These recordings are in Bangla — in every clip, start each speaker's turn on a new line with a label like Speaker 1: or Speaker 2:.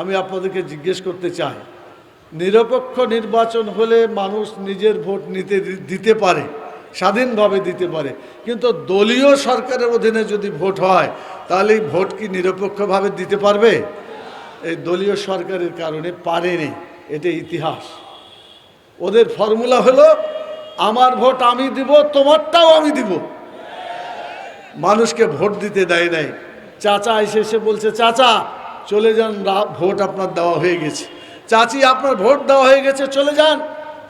Speaker 1: আমি আপনাদেরকে জিজ্ঞেস করতে চাই, নিরপেক্ষ নির্বাচন হলে মানুষ নিজের ভোট নিতে দিতে পারে, স্বাধীনভাবে দিতে পারে, কিন্তু দলীয় সরকারের অধীনে যদি ভোট হয়, তাহলে ভোট কি নিরপেক্ষভাবে দিতে পারবে? এই দলীয় সরকারের কারণে পারেনি এটা ইতিহাস। ওদের ফর্মুলা হলো, আমার ভোট আমি দিব, তোমারটাও আমি দিব। মানুষকে ভোট দিতে দেয় নাই। চাচা এসে এসে বলছে, চাচা চলে যান ভোট আপনার দেওয়া হয়ে গেছে। চাচি, আপনার ভোট দেওয়া হয়ে গেছে, চলে যান।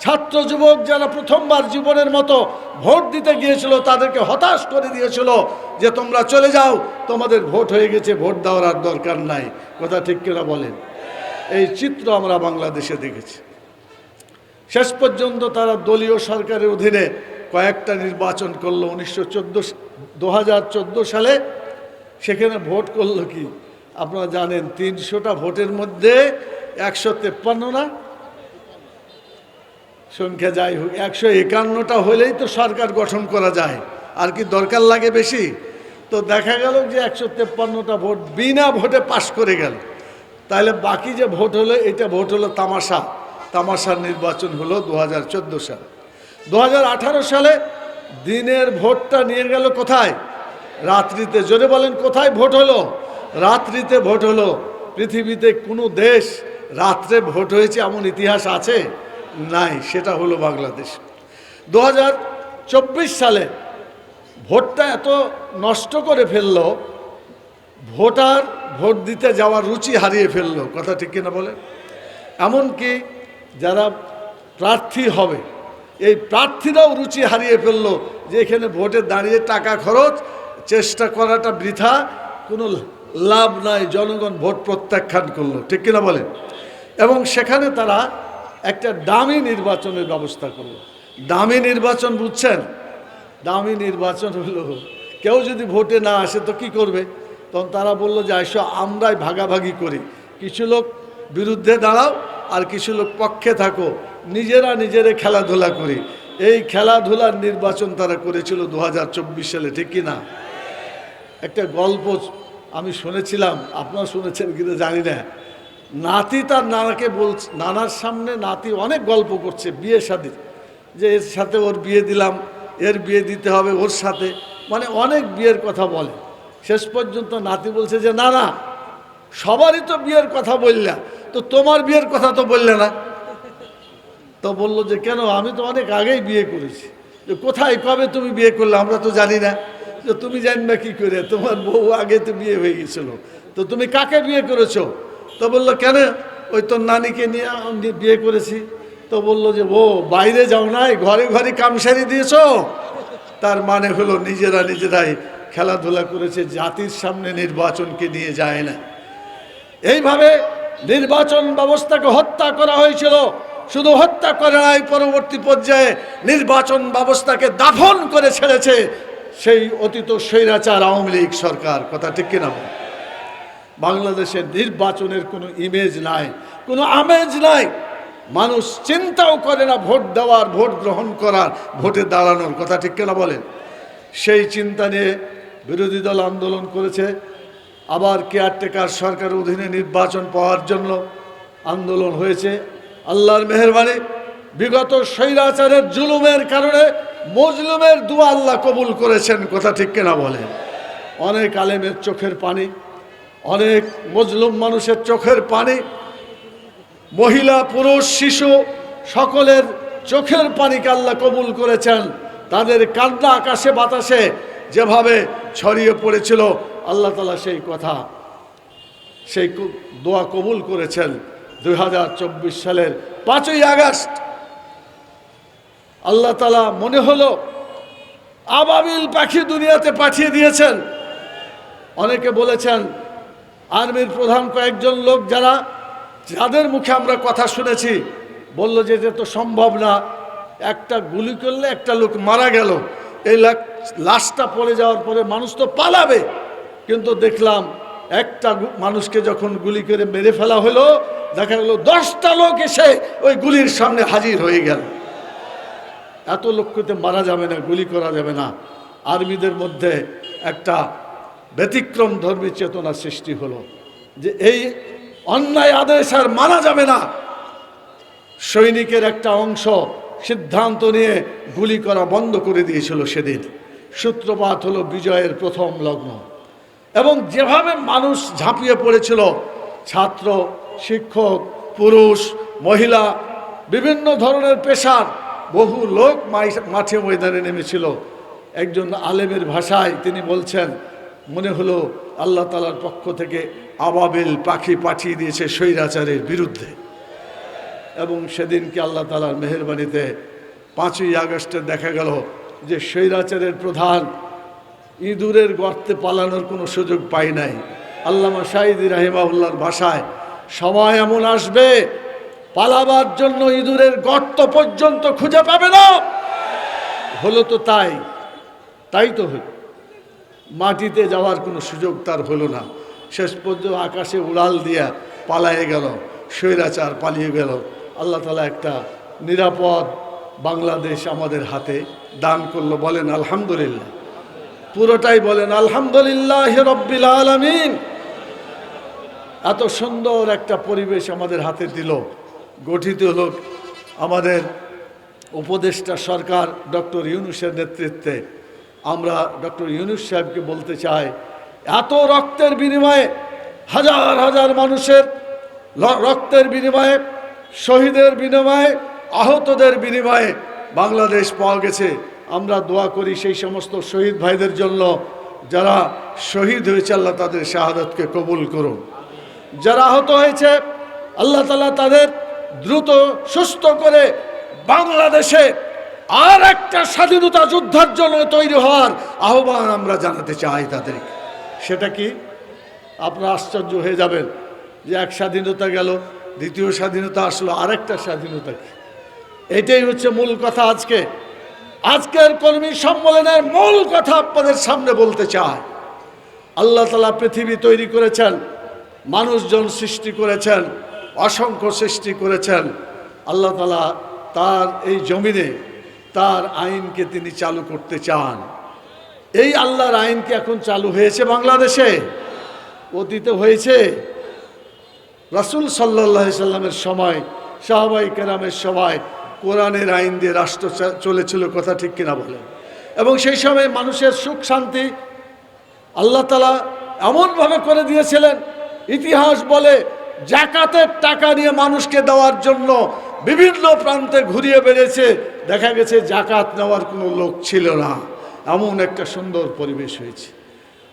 Speaker 1: ছাত্র যুবক যারা প্রথমবার জীবনের মতো ভোট দিতে গিয়েছিল, তাদেরকে হতাশ করে দিয়েছিল যে তোমরা চলে যাও, তোমাদের ভোট হয়ে গেছে, ভোট দেওয়ার আর দরকার নাই। কথা ঠিক কিনা বলেন? এই চিত্র আমরা বাংলাদেশে দেখেছি। শেষ পর্যন্ত তারা দলীয় সরকারের অধীনে কয়েকটা নির্বাচন করল। উনিশশো চোদ্দ, দু সালে সেখানে ভোট করল কি? আপনারা জানেন তিনশোটা ভোটের মধ্যে একশো তেপ্পান্ন না সংখ্যা যাই হোক, একশো একান্নটা হলেই তো সরকার গঠন করা যায়। আর কি দরকার লাগে বেশি? তো দেখা গেল যে একশো তেপ্পান্নটা ভোট বিনা ভোটে পাশ করে গেল। তাহলে বাকি যে ভোট হলো এটা ভোট হলো তামাশা। তামাশার নির্বাচন হলো দু হাজার চোদ্দ সালে। দু হাজার আঠারো সালে দিনের ভোটটা নিয়ে গেল কোথায়? রাত্রিতে জোরে বলেন কোথায় ভোট হলো? রাত্রিতে ভোট হলো। পৃথিবীতে কোনো দেশ রাত্রে ভোট হয়েছে এমন ইতিহাস আছে? নাই, সেটা হলো বাংলাদেশ। দু হাজার চব্বিশ সালে ভোটটা এত নষ্ট করে ফেলল, ভোটার ভোট দিতে যাওয়ার রুচি হারিয়ে ফেলল, কথা ঠিক কিনা বলে? এমনকি যারা প্রার্থী হবে, এই প্রার্থীরাও রুচি হারিয়ে ফেলল যে এখানে ভোটে দাঁড়িয়ে টাকা খরচ, চেষ্টা করাটা বৃথা, কোনো লাভ নাই, জনগণ ভোট প্রত্যাখ্যান করল, ঠিক কিনা বলেন? এবং সেখানে তারা একটা দামি নির্বাচনের ব্যবস্থা করল। দামি নির্বাচন বুঝছেন? দামি নির্বাচন হলো, কেউ যদি ভোটে না আসে তো কি করবে? তখন তারা বলল যে আসো আমরাই ভাগাভাগি করি। কিছু লোক বিরুদ্ধে দাঁড়াও আর কিছু লোক পক্ষে থাকো। নিজেরা নিজেরে খেলাধুলা করি। এই খেলাধুলার নির্বাচন তারা করেছিল দু হাজার চব্বিশ সালে, ঠিক কি না একটা গল্প আমি শুনেছিলাম, আপনারা শুনেছেন কিন্তু জানি না। নাতি তার নানাকে বলছে নানার সামনে নাতি অনেক গল্প করছে, বিয়ে শাদি যে এর সাথে ওর বিয়ে দিলাম, এর বিয়ে দিতে হবে ওর সাথে মানে অনেক বিয়ের কথা বলে। শেষ পর্যন্ত নাতি বলছে যে না না সবারই তো বিয়ের কথা বললা, তো তোমার বিয়ের কথা তো বললে না। তো বলল যে, কেন, আমি তো অনেক আগেই বিয়ে করেছি। যে কোথায়, কবে তুমি বিয়ে করলে, আমরা তো জানি না। যে তুমি জানবে কি করে? তোমার বউ আগে তো বিয়ে হয়ে গেছিল। তো তুমি কাকে বিয়ে করেছ? তো বলল, কেন? ওই তোর নানিকে নিয়ে বিয়ে করেছি। তো বলল যে, ও, বাইরে যাও নাই, ঘরে ঘরে কামসারি দিয়েছ? তার মানে হলো নিজেরা নিজেরাই খেলাধুলা করেছে, জাতির সামনে নির্বাচনকে নিয়ে যায় না। এইভাবে নির্বাচন ব্যবস্থাকে হত্যা করা হয়েছিল। শুধু হত্যা করে নাই, পরবর্তী পর্যায়ে নির্বাচন ব্যবস্থাকে দাফন করে ছেড়েছে সেই অতীত স্বৈরাচার আওয়ামী লীগ সরকার, কথা ঠিক কিনা? বাংলাদেশের নির্বাচনের কোনো ইমেজ নাই, কোনো আমেজ নাই। মানুষ চিন্তাও করে না ভোট দেওয়ার, ভোট গ্রহণ করার, ভোটে দাঁড়ানোর, কথা ঠিক কিনা বলেন? সেই চিন্তা নিয়ে বিরোধী দল আন্দোলন করেছে, আবার কেয়ারটেকার সরকারের অধীনে নির্বাচন পাওয়ার জন্য আন্দোলন হয়েছে। আল্লাহর মেহরবানি, বিগত স্বৈরাচারের জুলুমের কারণে মজলুমের দুয়া আল্লাহ কবুল করেছেন, কথা ঠিক কিনা বলেন অনেক আলেমের চোখের পানি, অনেক মজলুম মানুষের চোখের পানি, মহিলা, পুরুষ, শিশু, সকলের চোখের পানিকে আল্লাহ কবুল করেছেন। তাদের কান্না আকাশে, বাতাসে যেভাবে ছড়িয়ে পড়েছিল, আল্লাহ তালা সেই কথা, সেই দোয়া কবুল করেছেন দু হাজার চব্বিশ সালের পাঁচই আগস্ট। আল্লাহ তালা মনে হলো আবাবিল পাখি দুনিয়াতে পাঠিয়ে দিয়েছেন। অনেকে বলেছেন, আর্মির প্রধান কয়েকজন লোক যারা, যাদের মুখে আমরা কথা শুনেছি, বলল যে এটা তো সম্ভব না, একটা গুলি করলে একটা লোক মারা গেল। এই লাশটা পড়ে যাওয়ার পরে মানুষ তো পালাবে। কিন্তু দেখলাম একটা মানুষকে যখন গুলি করে মেরে ফেলা হলো, দেখা গেল দশটা লোক এসে ওই গুলির সামনে হাজির হয়ে গেল। এত লোককে মারা যাবে না, গুলি করা যাবে না। আর্মিদের মধ্যে একটা ব্যতিক্রম ধর্মী চেতনা সৃষ্টি হলো যে এই অন্যায় আদেশ আর মানা যাবে না। সৈনিকের একটা অংশ সিদ্ধান্ত নিয়ে গুলি করা বন্ধ করে দিয়েছিল সেদিন। সূত্রপাত হলো বিজয়ের প্রথম লগ্ন। এবং যেভাবে মানুষ ঝাঁপিয়ে পড়েছিল, ছাত্র, শিক্ষক, পুরুষ, মহিলা, বিভিন্ন ধরনের পেশার বহু লোক মাঠে ময়দানে নেমেছিল। একজন আলেমের ভাষায় তিনি বলছেন, মনে হলো আল্লাহ তালার পক্ষ থেকে আবাবেল পাখি পাঠিয়ে দিয়েছে স্বৈরাচারের বিরুদ্ধে। এবং সেদিনকে আল্লাহ তালার মেহরবানিতে পাঁচই আগস্টে দেখা গেল যে স্বৈরাচারের প্রধান ইঁদুরের গর্তে পালানোর কোনো সুযোগ পাই নাই। আল্লামা শাহিদি রাহিমাউল্লাহর ভাষায়, সময় এমন আসবে পালাবার জন্য ইঁদুরের গর্ত পর্যন্ত খুঁজে পাবে না। হলো তো তাই। তাই তো হলো। মাটিতে যাওয়ার কোনো সুযোগ তার হলো না। শেষ পর্যন্ত আকাশে উড়াল দিয়া পালায়ে গেল, স্বৈরাচার পালিয়ে গেল। আল্লাহ তালা একটা নিরাপদ বাংলাদেশ আমাদের হাতে দান করল, বলেন আলহামদুলিল্লাহ। পুরোটাই বলেন আলহামদুলিল্লাহ রব্বিল আলমিন। এত সুন্দর একটা পরিবেশ আমাদের হাতে দিল। গঠিত হলো আমাদের উপদেষ্টা সরকার ডক্টর ইউনুসের নেতৃত্বে। আমরা ডক্টর ইউনুস সাহেবকে বলতে চাই, এত রক্তের বিনিময়ে হাজার হাজার মানুষের রক্তের বিনিময়ে, শহীদের বিনিময়ে, আহতদের বিনিময়ে বাংলাদেশ পাওয়া গেছে। আমরা দোয়া করি সেই সমস্ত শহীদ ভাইদের জন্য, যারা শহীদ হয়েছে, আল্লাহ তাদের শাহাদতকে কবুল করুন। যারা আহত হয়েছে, আল্লাহ তালা তাদের দ্রুত সুস্থ করে বাংলাদেশে আর একটা স্বাধীনতা যুদ্ধার জন্য তৈরি হওয়ার আহ্বান আমরা জানাতে চাই তাদেরকে। সেটা কি? আপনার আশ্চর্য হয়ে যাবেন যে এক স্বাধীনতা গেল, দ্বিতীয় স্বাধীনতা আসলো, আরেকটা স্বাধীনতা কি? এটাই হচ্ছে মূল কথা আজকে। আজকের কর্মী সম্মেলনের মূল কথা আপনাদের সামনে বলতে চায় আল্লাহ তালা পৃথিবী তৈরি করেছেন, মানুষজন সৃষ্টি করেছেন অসংখ্য সৃষ্টি করেছেন। আল্লাহ তালা তার এই জমিনে তার আইনকে তিনি চালু করতে চান। এই আল্লাহর আইন কি এখন চালু হয়েছে বাংলাদেশে? অতীতে হয়েছে। রাসুল সাল্লাহ সাল্লামের সময়, সাহাবাই কেরামের সময় কোরআনের আইন দিয়ে রাষ্ট্র চলেছিল কথা ঠিক কিনা বলেন। এবং সেই সময় মানুষের সুখ শান্তি আল্লাহ তালা এমনভাবে করে দিয়েছিলেন। ইতিহাস বলে জাকাতের টাকা নিয়ে মানুষকে দেওয়ার জন্য বিভিন্ন প্রান্তে ঘুরিয়ে বেড়েছে। দেখা গেছে জাকাত নেওয়ার কোনো লোক ছিল না। এমন একটা সুন্দর পরিবেশ হয়েছে।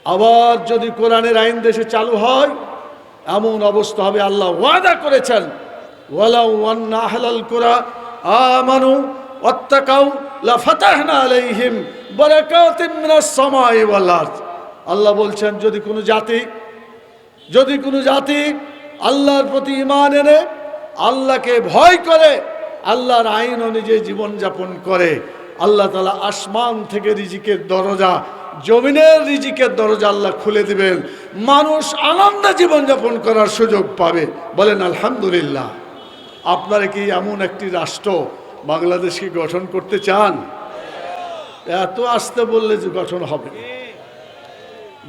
Speaker 1: আবার যদি কোরআনের আইন দেশে চালু হয়, এমন অবস্থা হবে। আল্লাহ ওয়াদা করেছেন আহলাল কুরা লাফাতাহনা আলাইহিম ওয়াল আল্লাহ বলছেন, যদি কোনো জাতি, যদি কোনো জাতি আল্লাহর প্রতি ইমান এনে আল্লাহকে ভয় করে, আল্লাহর আইন অনুযায়ী জীবনযাপন করে। আল্লাহ তালা আসমান থেকে রিজিকের দরজা, জমিনের রিজিকের দরজা আল্লাহ খুলে দিবেন। মানুষ আনন্দে জীবনযাপন করার সুযোগ পাবে। বলেন, আলহামদুলিল্লাহ। আপনারা কি এমন একটি রাষ্ট্র বাংলাদেশকে গঠন করতে চান? এত আসতে বললে যে গঠন হবে।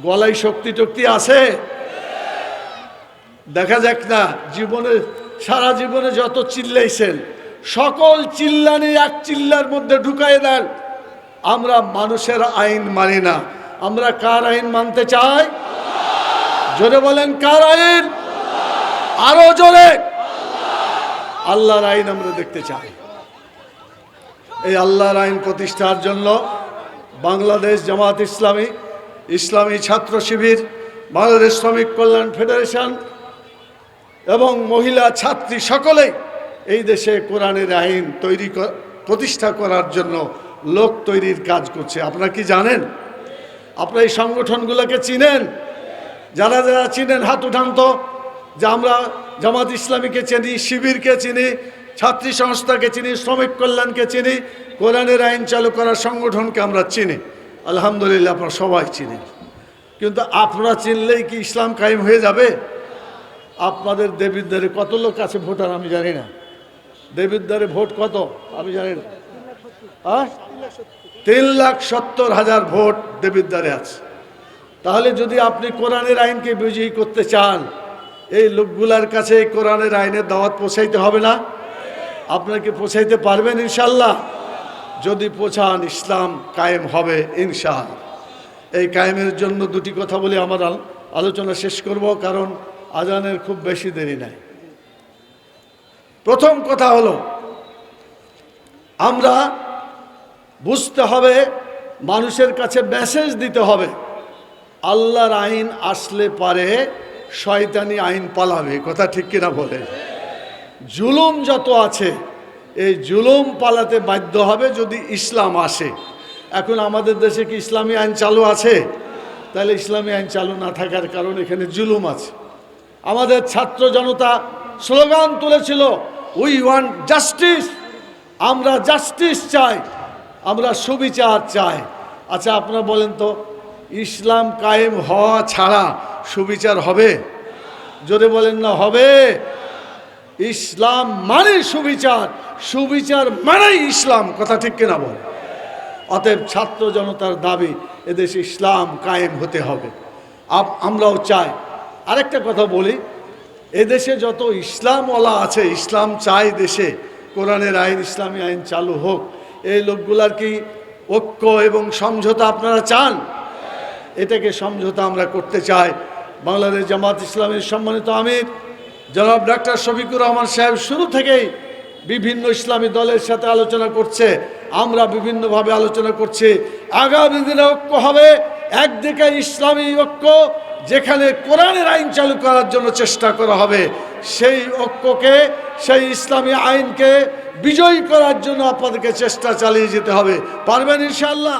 Speaker 1: গলায় শক্তি টক্তি আছে? দেখা যাক না, জীবনে, সারা জীবনে যত চিল্লাইছেন, সকল চিল্লানি এক চিল্লার মধ্যে ঢুকাই দেন। আমরা মানুষের আইন মানি না। আমরা কার আইন মানতে চাই? জোরে বলেন, কার আইন? আরও জোরে। আল্লাহর আইন আমরা দেখতে চাই। এই আল্লাহর আইন প্রতিষ্ঠার জন্য বাংলাদেশ জামাত ইসলামী ইসলামী ছাত্র শিবির, বাংলাদেশ শ্রমিক কল্যাণ ফেডারেশন এবং মহিলা ছাত্রী সকলেই এই দেশে কোরআনের আইন তৈরি প্রতিষ্ঠা করার জন্য লোক তৈরির কাজ করছে। আপনারা কি জানেন? আপনারা এই সংগঠনগুলোকে চিনেন? যারা যারা চিনেন, হাত উঠান তো যে আমরা জামাত ইসলামীকে চিনি, শিবিরকে চিনি, ছাত্রী সংস্থাকে চিনি, শ্রমিক কল্যাণকে চিনি, কোরআনের আইন চালু করার সংগঠনকে আমরা চিনি। আলহামদুলিল্লাহ, আপনারা সবাই চিনি। কিন্তু আপনারা চিনলেই কি ইসলাম কায়েম হয়ে যাবে? আপনাদের দেবিদ্বারে কত লোক আছে ভোটার আমি জানি না। দেবিদ্বারে ভোট কত? আমি জানি না। আহ? তিন লাখ সত্তর হাজার ভোট দেবিদ্বারে আছে। তাহলে যদি আপনি কোরআনের আইনকে বিজয়ী করতে চান, এই লোকগুলার কাছে এই কোরআনের আইনের দাওয়াত পৌঁছাইতে হবে না? আপনাকে পৌঁছাইতে পারবেন ইনশাল্লাহ যদি পৌঁছান, ইসলাম কায়েম হবে ইনশাআল্লাহ। এই কায়েমের জন্য দুটি কথা বলে আমার আলোচনা শেষ করব, কারণ আজানের খুব বেশি দেরি নাই। প্রথম কথা হলো, আমরা বুঝতে হবে মানুষের কাছে মেসেজ দিতে হবে, আল্লাহর আইন আসলে পারে শয়তানি আইন পালাবে, কথা ঠিক কিনা বলে। জুলুম যত আছে, এই জুলুম পালাতে বাধ্য হবে যদি ইসলাম আসে। এখন আমাদের দেশে কি ইসলামী আইন চালু আছে? তাহলে ইসলামী আইন চালু না থাকার কারণ এখানে জুলুম আছে। আমাদের ছাত্র জনতা স্লোগান তুলেছিল উই ওয়ান্ট জাস্টিস আমরা জাস্টিস চাই, আমরা সুবিচার চাই। আচ্ছা আপনারা বলেন তো, ইসলাম কায়েম হওয়া ছাড়া সুবিচার হবে? যদি বলেন না, হবে। ইসলাম মানে সুবিচার সুবিচার মানেই ইসলাম, কথা ঠিক কিনা বল? অতএব ছাত্র জনতার দাবি, এদেশে ইসলাম কায়েম হতে হবে। আমরাও চাই আরেকটা কথা বলি, এদেশে যত ইসলামওয়ালা আছে, ইসলাম চাই দেশে, কোরআনের আইন, ইসলামী আইন চালু হোক, এই লোকগুলার কি ঐক্য এবং সমঝোতা আপনারা চান? এটাকে সমঝোতা আমরা করতে চাই। বাংলাদেশ জামাত ইসলামের সম্মানিত আমির, জনাব ডাক্তার শফিকুর রহমান সাহেব শুরু থেকেই বিভিন্ন ইসলামী দলের সাথে আলোচনা করছে, আমরা বিভিন্নভাবে আলোচনা করছি। আগামী দিনে ঐক্য হবে, একদিকে ইসলামী ঐক্য যেখানে কোরআনের আইন চালু করার জন্য চেষ্টা করা হবে, সেই ঐক্যকে, সেই ইসলামী আইনকে বিজয়ী করার জন্য আপনাদেরকে চেষ্টা চালিয়ে যেতে হবে। পারবেন ইনশাআল্লাহ?